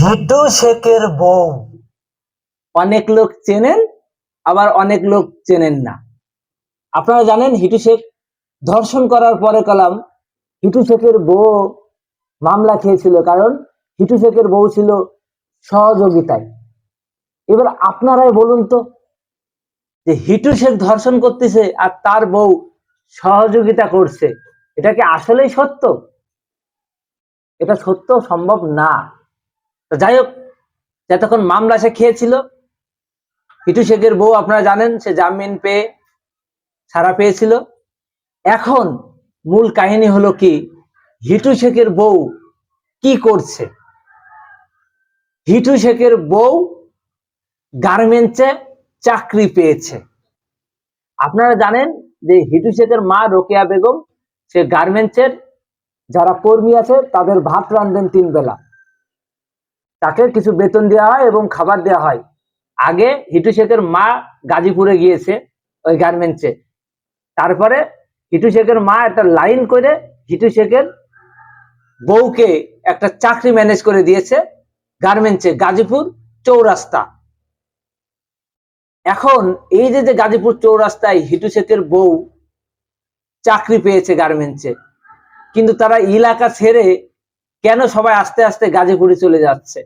হিটু শেখের বউ। অনেক লোক চেনেন, আবার অনেক লোক চেনেন না। আপনারা জানেন হিটু শেখ ধর্ষণ করার পরে কলাম হিটু শেখের বউ মামলা খেয়েছিল, কারণ হিটু শেখের বউ ছিল সহযোগিতায়। এবার আপনারাই বলুন তো যে হিটু শেখ ধর্ষণ করতেছে আর তার বউ সহযোগিতা করছে, এটা কি আসলেই সত্য? এটা সত্য সম্ভব না। তো যাই হোক যতক্ষণ মামলা সে খেয়েছিল হিটু শেখের বউ আপনারা জানেন, সে জামিন পেয়ে ছাড়া পেয়েছিল। এখন মূল কাহিনী হলো কি, হিটু শেখের বউ কি করছে? হিটু শেখের বউ গার্মেন্টসে চাকরি পেয়েছে। আপনারা জানেন যে হিটু শেখের মা রোকেয়া বেগম, সে গার্মেন্টসের যারা কর্মী আছে, তাদের ভাত রান্ধেন তিন বেলা তাকে কিছু বেতন দেওয়া হয় এবং খাবার দেওয়া হয়। আগে হিটু শেখের মা গাজীপুরে গিয়েছে ওই গার্মেন্টসে। তারপরে হিটু শেখের মা একটা লাইন করে হিটু শেখের বউকে একটা চাকরি ম্যানেজ করে দিয়েছে গার্মেন্টসে, গাজীপুর চৌরাস্তা। এখন এই যে যে গাজীপুর চৌরাস্তায় হিটু শেখের বউ চাকরি পেয়েছে গার্মেন্টসে, কিন্তু তারা এলাকা ছেড়ে কেন সবাই আস্তে আস্তে গাজীপুরে চলে যাচ্ছে?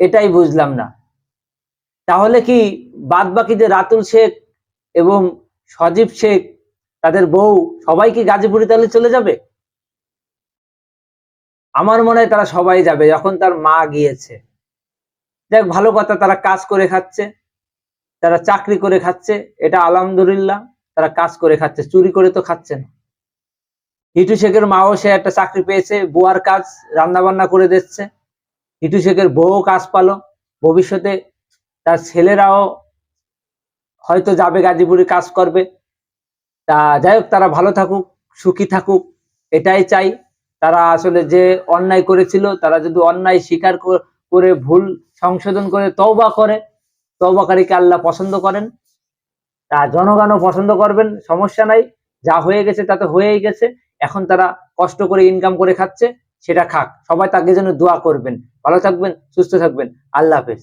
এটাই বুঝলাম না। তাহলে কি বাদ বাকি যে রাতুল শেখ এবং সজীব শেখ, তাদের বউ, সবাই কি গাজীপুরে তাহলে চলে যাবে? আমার মনে হয় তারা সবাই যাবে, যখন তার মা গিয়েছে। দেখ ভালো কথা, তারা কাজ করে খাচ্ছে। তারা চাকরি করে খাচ্ছে, এটা আলহামদুলিল্লাহ, তারা কাজ করে খাচ্ছে, চুরি করে তো খাচ্ছে না। হিটু শেখের মাও সে একটা চাকরি পেয়েছে, বুয়ার কাজ রান্না বান্না করে দিচ্ছে। হিটু শেখের বউও কাজ পালো। ভবিষ্যতে তার ছেলেরাও হয়তো যাবে, গাজীপুরে কাজ করবে। তা যাই হোক, তারা ভালো থাকুক, সুখী থাকুক, এটাই চাই। তারা আসলে যে অন্যায় করেছিল, তারা যদি অন্যায় স্বীকার করে, ভুল সংশোধন করে, তওবা করে তওবাকারীকে আল্লাহ পছন্দ করেন? তা জনগণও পছন্দ করবেন, সমস্যা নাই। যা হয়ে গেছে, তা তো হয়েই গেছে। এখন তারা কষ্ট করে ইনকাম করে খাচ্ছে, সেটা খাক। সবাই তাকে যেন দোয়া করবেন। ভালো থাকবেন, সুস্থ থাকবেন। আল্লাহ হাফেজ।